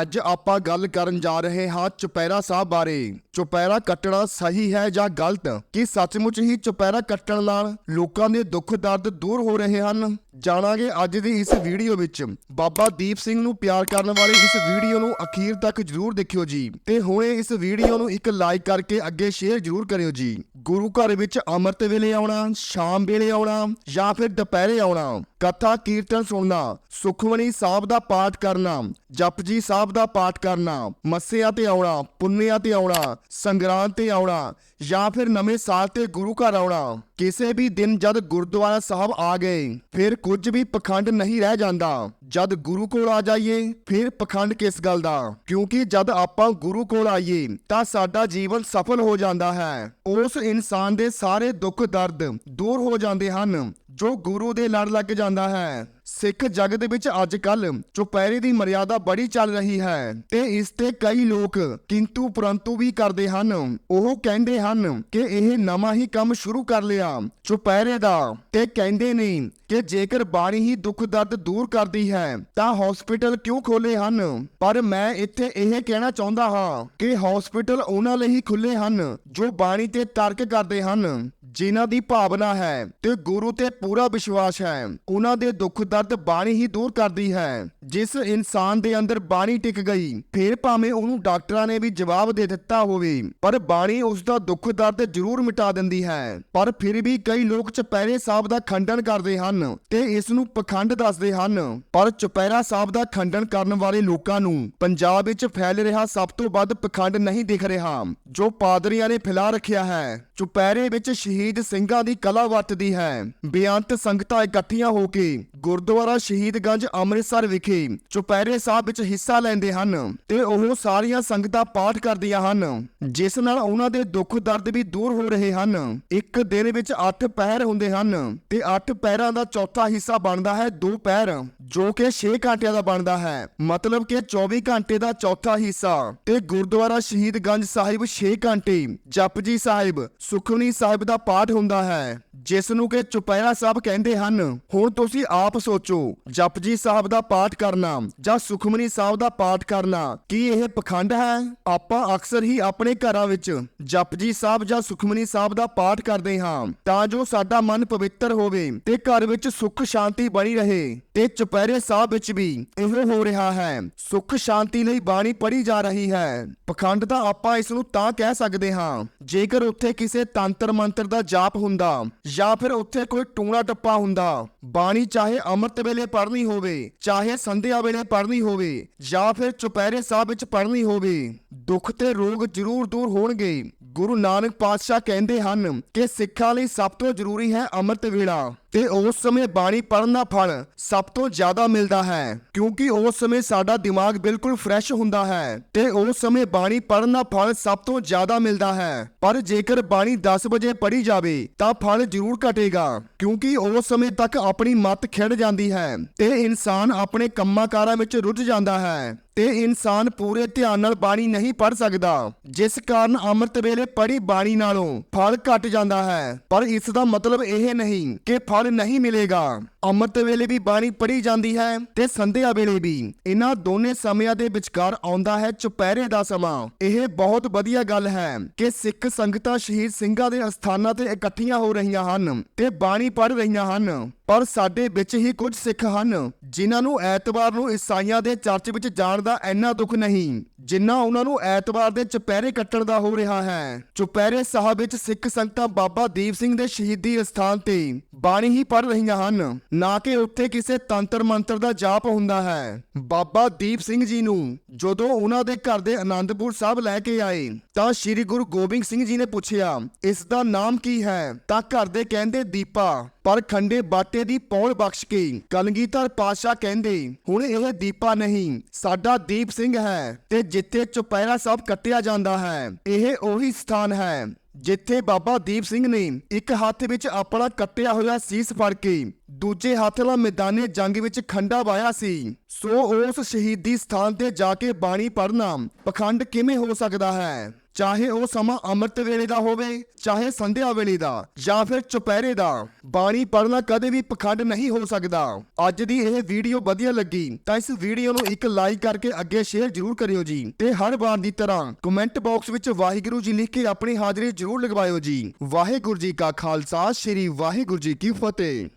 ਅੱਜ ਆਪਾਂ ਗੱਲ ਕਰਨ ਜਾ ਰਹੇ ਹਾਂ ਚੁਪਹਿਰਾ ਸਾਹਿਬ ਬਾਰੇ। ਚੁਪਹਿਰਾ ਕੱਟਣਾ ਸਹੀ ਹੈ ਜਾਂ ਗਲਤ? ਕੀ ਸੱਚਮੁੱਚ ਹੀ ਚੁਪਹਿਰਾ ਕੱਟਣ ਨਾਲ ਲੋਕਾਂ ਦੇ ਦੁੱਖ ਦਰਦ ਦੂਰ ਹੋ ਰਹੇ ਹਨ? ਜਾਣਾਂਗੇ ਅੱਜ ਦੀ ਇਸ ਵੀਡੀਓ ਵਿੱਚ। ਬਾਬਾ ਦੀਪ ਸਿੰਘ ਨੂੰ ਪਿਆਰ ਕਰਨ ਵਾਲੇ ਇਸ ਵੀਡੀਓ ਨੂੰ ਅਖੀਰ ਤੱਕ ਜਰੂਰ ਦੇਖਿਓ ਜੀ। ਤੇ ਹੁਣੇ ਇਸ ਵੀਡੀਓ ਨੂੰ ਇੱਕ ਲਾਈਕ ਕਰਕੇ ਅੱਗੇ ਸ਼ੇਅਰ ਜਰੂਰ ਕਰਿਓ ਜੀ। ਗੁਰੂ ਘਰ ਵਿੱਚ ਅੰਮ੍ਰਿਤ ਵੇਲੇ ਆਉਣਾ, ਸ਼ਾਮ ਵੇਲੇ ਆਉਣਾ ਜਾਂ ਫਿਰ ਦੁਪਹਿਰੇ ਆਉਣਾ? ਕਥਾ, ਕੀਰਤਨ ਸੁਣਨਾ, ਸੁਖਮਨੀ ਸਾਹਿਬ ਦਾ ਪਾਠ ਕਰਨਾ, ਜਪਜੀ ਸਾਹਿਬ ਦਾ ਪਾਠ ਕਰਨਾ, ਮੱਸਿਆ ਤੇ ਆਉਣਾ, ਪੁੰਨਿਆ ਤੇ ਆਉਣਾ, ਸੰਗਰਾਂਦ ਤੇ ਆਉਣਾ ਜਾਂ ਫਿਰ ਨਵੇਂ ਸਾਲ ਤੇ ਗੁਰੂ ਘਰ ਆਉਣਾ। ਕਿਸੇ ਵੀ ਦਿਨ ਜਦ ਗੁਰਦੁਆਰਾ ਸਾਹਿਬ ਆ ਗਏ, ਫਿਰ ਕੁਝ ਵੀ ਪਖੰਡ ਨਹੀਂ ਰਹਿ ਜਾਂਦਾ। ਜਦ ਗੁਰੂ ਕੋਲ ਆ ਜਾਈਏ, ਫਿਰ ਪਖੰਡ ਕਿਸ ਗੱਲ ਦਾ? ਕਿਉਂਕਿ ਜਦ ਆਪਾਂ ਗੁਰੂ ਕੋਲ ਆਈਏ, ਤਾਂ ਸਾਡਾ ਜੀਵਨ ਸਫਲ ਹੋ ਜਾਂਦਾ ਹੈ। ਉਸ ਇਨਸਾਨ ਦੇ ਸਾਰੇ ਦੁੱਖ ਦਰਦ ਦੂਰ ਹੋ ਜਾਂਦੇ ਹਨ। ਜੋ ਗੁਰੂ ਦੇ ਲੜ ਲੱਗ ਜਾਂਦਾ ਹੈ। ਸਿੱਖ ਜਗਤ ਵਿੱਚ ਅੱਜ ਕੱਲ ਚੁਪਹਿਰੇ ਦੀ ਮਰਿਆਦਾ ਬੜੀ ਚੱਲ ਰਹੀ ਹੈ ਤੇ ਇਸ ਤੇ ਕਈ ਲੋਕ ਕਿੰਤੂ ਪਰੰਤੂ ਵੀ ਕਰਦੇ ਹਨ। ਉਹ ਕਹਿੰਦੇ ਹਨ ਕਿ ਇਹ ਨਵਾਂ ਹੀ ਕੰਮ ਸ਼ੁਰੂ ਕਰ ਲਿਆ ਚੁਪਹਿਰੇ ਦਾ ਤੇ ਕਹਿੰਦੇ ਨੇ ਕਿ ਜੇਕਰ ਬਾਣੀ ਹੀ ਦੁੱਖ ਦਰਦ ਦੂਰ ਕਰਦੀ ਹੈ ਤਾਂ ਹਸਪੀਟਲ ਕਿਉਂ ਖੋਲੇ ਹਨ? ਪਰ ਮੈਂ ਇੱਥੇ ਇਹ ਕਹਿਣਾ ਚਾਹੁੰਦਾ ਹਾਂ ਕਿ ਹਸਪੀਟਲ ਉਹਨਾਂ ਲਈ ਹੀ ਖੁੱਲੇ ਹਨ ਜੋ ਬਾਣੀ ਤੇ ਤਰਕ ਕਰਦੇ ਹਨ। ਜਿਨ੍ਹਾਂ ਦੀ ਭਾਵਨਾ ਹੈ ਤੇ ਗੁਰੂ ਤੇ ਪੂਰਾ ਵਿਸ਼ਵਾਸ ਹੈ, ਉਹਨਾਂ ਦੇ ਦੁੱਖ ਦਰਦ ਬਾਣੀ ਹੀ ਦੂਰ ਕਰਦੀ ਹੈ। ਜਿਸ ਇਨਸਾਨ ਦੇ ਅੰਦਰ ਬਾਣੀ ਟਿਕ ਗਈ, ਫਿਰ ਭਾਵੇਂ ਉਹਨੂੰ ਡਾਕਟਰਾਂ ਨੇ ਵੀ ਜਵਾਬ ਦੇ ਦਿੱਤਾ ਹੋਵੇ, ਪਰ ਬਾਣੀ ਉਸ ਦਾ ਦੁੱਖ ਦਰਦ ਜ਼ਰੂਰ ਮਿਟਾ ਦਿੰਦੀ ਹੈ। ਪਰ ਫਿਰ ਵੀ ਕਈ ਲੋਕ ਚੁਪਹਿਰੇ ਸਾਹਿਬ ਦਾ ਖੰਡਨ ਕਰਦੇ ਹਨ ਤੇ ਇਸ ਨੂੰ ਪਖੰਡ ਦੱਸਦੇ ਹਨ। ਪਰ ਚੁਪਹਿਰਾ ਸਾਹਿਬ ਦਾ ਖੰਡਨ ਕਰਨ ਵਾਲੇ ਲੋਕਾਂ ਨੂੰ ਪੰਜਾਬ ਵਿੱਚ ਫੈਲ ਰਿਹਾ ਸਭ ਤੋਂ ਵੱਧ ਪਖੰਡ ਨਹੀਂ ਦਿਖ ਰਿਹਾ, ਜੋ ਪਾਦਰੀਆਂ ਨੇ ਫੈਲਾ ਰੱਖਿਆ ਹੈ। ਚੁਪਹਿਰੇ ਵਿੱਚ ਸ਼ਹੀਦ ਸਿੰਘਾਂ ਦੀ ਕਲਾ ਵਰਤਦੀ ਹੈ। ਬੇਅੰਤ ਸੰਗਤਾਂ ਇਕੱਠੀਆਂ ਹੋ ਕੇ ਗੁਰਦੁਆਰਾ ਸ਼ਹੀਦਗੰਜ ਅੰਮ੍ਰਿਤਸਰ ਵਿਖੇ ਚੁਪਹਿਰੇ ਸਾਹਿਬ ਵਿੱਚ ਹਿੱਸਾ ਲੈਂਦੇ ਹਨ ਤੇ ਉਹ ਸਾਰੀਆਂ ਸੰਗਤਾਂ ਪਾਠ ਕਰਦੀਆਂ ਹਨ, ਜਿਸ ਨਾਲ ਉਹਨਾਂ ਦੇ ਦੁੱਖ ਦਰਦ ਵੀ ਦੂਰ ਹੋ ਰਹੇ ਹਨ। ਇੱਕ ਦਿਨ ਵਿੱਚ 8 ਪਹਿਰ ਹੁੰਦੇ ਹਨ ਤੇ 8 ਪਹਿਰਾਂ ਦਾ ਚੌਥਾ ਹਿੱਸਾ ਬਣਦਾ ਹੈ 2 ਪੈਰ, ਜੋ ਕਿ 6 ਘੰਟਿਆਂ ਦਾ ਬਣਦਾ ਹੈ। ਮਤਲਬ ਕਿ 24 ਘੰਟੇ ਦਾ ਚੌਥਾ ਹਿੱਸਾ ਤੇ ਗੁਰਦੁਆਰਾ ਸ਼ਹੀਦਗੰਜ ਸਾਹਿਬ 6 ਘੰਟੇ, ਜਪਜੀ ਸਾਹਿਬ, ਸੁਖਮਨੀ ਸਾਹਿਬ ਦਾ ਪਾਠ ਹੁੰਦਾ ਹੈ ਜਿਸ ਨੂੰ ਕਿ ਚੁਪਹਿਰਾ ਸਾਹਿਬ ਕਹਿੰਦੇ ਹਨ, ਹੁਣ ਤੁਸੀਂ ਆਪ ਸੋਚੋ, ਜਪਜੀ ਸਾਹਿਬ ਦਾ ਪਾਠ ਕਰਨਾ ਜਾਂ ਸੁਖਮਨੀ ਸਾਹਿਬ ਦਾ ਪਾਠ ਕਰਨਾ, ਕੀ ਇਹ ਪਖੰਡ ਹੈ? ਆਪਾਂ ਅਕਸਰ ਹੀ ਆਪਣੇ ਘਰਾਂ ਵਿੱਚ ਜਪਜੀ ਸਾਹਿਬ ਜਾਂ ਸੁਖਮਨੀ ਸਾਹਿਬ ਦਾ ਪਾਠ ਕਰਦੇ ਹਾਂ, ਤਾਂ ਜੋ ਸਾਡਾ ਮਨ ਪਵਿੱਤਰ ਹੋਵੇ ਤੇ ਘਰ ਵਿੱਚ ਸੁੱਖ ਸ਼ਾਂਤੀ ਬਣੀ ਰਹੇ ਤੇ ਚੁਪਹਿਰੇ ਸਾਹਿਬ ਵਿੱਚ ਵੀ ਇਹੋ ਹੋ ਰਿਹਾ ਹੈ, ਸੁੱਖ ਸ਼ਾਂਤੀ ਲਈ ਬਾਣੀ ਪੜ੍ਹੀ ਜਾ ਰਹੀ ਹੈ। ਪਖੰਡ ਤਾਂ ਆਪਾਂ ਇਸ ਨੂੰ ਤਾਂ ਕਹਿ ਸਕਦੇ ਹਾਂ, ਜੇਕਰ ਉੱਥੇ ਕਿਸੇ ਤੰਤਰ ਮੰਤਰ ਦਾ ਜਾਪ ਹੁੰਦਾ ਜਾਂ ਫਿਰ ਉੱਥੇ ਕੋਈ ਟੂਣਾ ਟੱਪਾ ਹੁੰਦਾ। ਬਾਣੀ ਚਾਹੇ ਅੰਮ੍ਰਿਤ ਵੇਲੇ ਪੜ੍ਹਨੀ ਹੋਵੇ, ਚਾਹੇ ਸੰਧਿਆ ਵੇਲੇ ਪੜ੍ਹਨੀ ਹੋਵੇ ਜਾਂ ਫਿਰ ਚੁਪਹਿਰੇ ਸਾਹਿਬ ਵਿੱਚ ਪੜ੍ਹਨੀ ਹੋਵੇ। ਦੁੱਖ ਤੇ ਰੋਗ ਜ਼ਰੂਰ ਦੂਰ ਹੋਣਗੇ। ਗੁਰੂ ਨਾਨਕ ਪਾਤਸ਼ਾਹ ਕਹਿੰਦੇ ਹਨ ਕਿ ਸਿੱਖਾਂ ਲਈ ਸਭ ਤੋਂ ਜ਼ਰੂਰੀ ਹੈ ਅੰਮ੍ਰਿਤ ਵੇਲਾ ਤੇ ਉਸ ਸਮੇਂ ਬਾਣੀ ਪੜ੍ਹਨ ਦਾ ਫਲ ਸਭ ਤੋਂ ਜ਼ਿਆਦਾ ਮਿਲਦਾ ਹੈ, ਕਿਉਂਕਿ ਉਸ ਸਮੇਂ ਸਾਡਾ ਦਿਮਾਗ ਬਿਲਕੁਲ ਫਰੈਸ਼ ਹੁੰਦਾ ਹੈ ਤੇ ਉਸ ਸਮੇਂ ਬਾਣੀ ਪੜ੍ਹਨ ਦਾ ਫਲ ਸਭ ਤੋਂ ਜ਼ਿਆਦਾ ਮਿਲਦਾ ਹੈ। ਪਰ ਜੇਕਰ ਬਾਣੀ 10 ਵਜੇ ਪੜ੍ਹੀ ਜਾਵੇ ਤਾਂ ਫਲ ਜ਼ਰੂਰ ਘਟੇਗਾ, ਕਿਉਂਕਿ ਉਸ ਸਮੇਂ ਤੱਕ ਆਪਣੀ ਮੱਤ ਖਿੜ ਜਾਂਦੀ ਹੈ ਤੇ ਇਨਸਾਨ ਆਪਣੇ ਕੰਮਾਂ ਕਾਰਾਂ ਵਿੱਚ ਰੁੱਝ ਜਾਂਦਾ ਹੈ। ਤੇ ਇਨਸਾਨ ਪੂਰੇ ਧਿਆਨ ਨਾਲ ਬਾਣੀ ਨਹੀਂ ਪੜ ਸਕਦਾ। ਜਿਸ ਕਾਰਨ ਅੰਮ੍ਰਿਤ ਵੇਲੇ ਪੜੀ ਬਾਣੀ ਨਾਲੋਂ ਫਲ ਘਟ ਜਾਂਦਾ ਹੈ। ਪਰ ਇਸ ਦਾ ਮਤਲਬ ਇਹ ਨਹੀਂ ਕਿ ਫਲ ਨਹੀਂ ਮਿਲੇਗਾ। ਅੰਮ੍ਰਿਤ ਵੇਲੇ ਵੀ ਬਾਣੀ ਪੜ੍ਹੀ ਜਾਂਦੀ ਹੈ ਤੇ ਸੰਧਿਆ ਵੇਲੇ ਵੀ। ਇਹਨਾਂ ਦੋਨੇ ਸਮਿਆਂ ਦੇ ਵਿਚਕਾਰ ਆਉਂਦਾ ਹੈ ਚੁਪਹਿਰੇ ਦਾ ਸਮਾਂ। ਇਹ ਬਹੁਤ ਵਧੀਆ ਗੱਲ ਹੈ ਕਿ ਸਿੱਖ ਸੰਗਤਾਂ ਸ਼ਹੀਦ ਸਿੰਘਾਂ ਦੇ ਅਸਥਾਨਾਂ ਤੇ ਇਕੱਠੀਆਂ ਹੋ ਰਹੀਆਂ ਹਨ ਤੇ ਬਾਣੀ ਪੜ੍ਹ ਰਹੀਆਂ ਹਨ। ਪਰ ਸਾਡੇ ਵਿੱਚ ਹੀ ਕੁਝ ਸਿੱਖ ਹਨ, ਜਿਨ੍ਹਾਂ ਨੂੰ ਐਤਵਾਰ ਨੂੰ ਈਸਾਈਆਂ ਦੇ ਚਰਚ ਵਿੱਚ ਜਾਣ ਦਾ ਇੰਨਾ ਦੁੱਖ ਨਹੀਂ। ਜਿੰਨਾ ਉਹਨਾਂ ਨੂੰ ਐਤਵਾਰ ਦੇ ਚੁਪਹਿਰੇ ਕੱਟਣ ਦਾ ਹੋ ਰਿਹਾ ਹੈ। ਚੁਪਹਿਰੇ ਸਾਹਿਬ ਵਿੱਚ ਸਿੱਖ ਸੰਗਤਾਂ ਬਾਬਾ ਦੀਪ ਸਿੰਘ ਦੇ ਸ਼ਹੀਦੀ ਅਸਥਾਨ ਤੇ ਬਾਣੀ ਹੀ ਪੜ ਰਹੀਆਂ ਹਨ। ਨਾ ਕਿ ਉੱਥੇ ਕਿਸੇ ਤੰਤਰ ਮੰਤਰ ਦਾ ਜਾਪ ਹੁੰਦਾ ਹੈ। ਬਾਬਾ ਦੀਪ ਸਿੰਘ ਜੀ ਨੂੰ ਜਦੋਂ ਉਹਨਾਂ ਦੇ ਘਰ ਦੇ ਆਨੰਦਪੁਰ ਸਾਹਿਬ ਲੈ ਕੇ ਆਏ ਤਾਂ ਸ੍ਰੀ ਗੁਰੂ ਗੋਬਿੰਦ ਸਿੰਘ ਜੀ ਨੇ ਪੁੱਛਿਆ, ਇਸ ਦਾ ਨਾਮ ਕੀ ਹੈ? ਤਾਂ ਘਰ ਦੇ ਕਹਿੰਦੇ, ਦੀਪਾ। ਪਰ ਖੰਡੇ ਬਾਟੇ ਦੀ ਪੌਲ ਬਖਸ਼ ਕੇ ਕਲਗੀਧਰ ਪਾਤਸ਼ਾਹ ਕਹਿੰਦੇ, ਹੁਣ ਇਹ ਦੀਪਾ ਨਹੀਂ, ਸਾਡਾ ਦੀਪ ਸਿੰਘ ਹੈ ਤੇ ਜਿੱਥੇ ਚੁਪਹਿਰਾ ਸਭ ਕੱਟਿਆ ਜਾਂਦਾ ਹੈ, ਇਹ ਉਹੀ ਸਥਾਨ ਹੈ ਜਿੱਥੇ ਬਾਬਾ ਦੀਪ ਸਿੰਘ ਨੇ ਇੱਕ ਹੱਥ ਵਿੱਚ ਆਪਣਾ ਕੱਟਿਆ ਹੋਇਆ ਸੀਸ ਫੜ ਕੇ ਦੂਜੇ ਹੱਥ ਨਾਲ ਮੈਦਾਨੇ ਜੰਗ ਵਿੱਚ ਖੰਡਾ ਵਾਇਆ ਸੀ। ਸੋ ਉਸ ਸ਼ਹੀਦੀ ਸਥਾਨ ਤੇ ਜਾ ਕੇ ਬਾਣੀ ਪੜ੍ਹਨਾ ਪਖੰਡ ਕਿਵੇਂ ਹੋ ਸਕਦਾ ਹੈ? ਚਾਹੇ ਉਹ ਸਮਾਂ ਅੰਮ੍ਰਿਤ ਵੇਲੇ ਦਾ ਹੋਵੇ, ਚਾਹੇ ਸੰਧਿਆ ਵੇਲੇ ਦਾ, ਜਾਂ ਫਿਰ ਚੁਪਹਿਰੇ ਦਾ, ਬਾਣੀ ਪੜ੍ਹਨਾ ਕਦੇ ਵੀ ਪਖੰਡ ਨਹੀਂ ਹੋ ਸਕਦਾ। ਅੱਜ ਦੀ ਇਹ ਵੀਡੀਓ ਵਧੀਆ ਲੱਗੀ, ਤਾਂ ਇਸ ਵੀਡੀਓ ਨੂੰ ਇੱਕ ਲਾਈਕ ਕਰਕੇ ਅੱਗੇ ਸ਼ੇਅਰ ਜ਼ਰੂਰ ਕਰਿਓ ਜੀ। ਤੇ ਹਰ ਵਾਰ ਦੀ ਤਰ੍ਹਾਂ ਕਮੈਂਟ ਬਾਕਸ ਵਿੱਚ ਵਾਹਿਗੁਰੂ ਜੀ ਲਿਖ ਕੇ ਆਪਣੀ ਹਾਜ਼ਰੀ ਜ਼ਰੂਰ ਲਗਵਾਇਓ ਜੀ। ਵਾਹਿਗੁਰੂ ਜੀ ਕਾ ਖਾਲਸਾ, ਸ੍ਰੀ ਵਾਹਿਗੁਰੂ ਜੀ ਕੀ ਫਤਿਹ।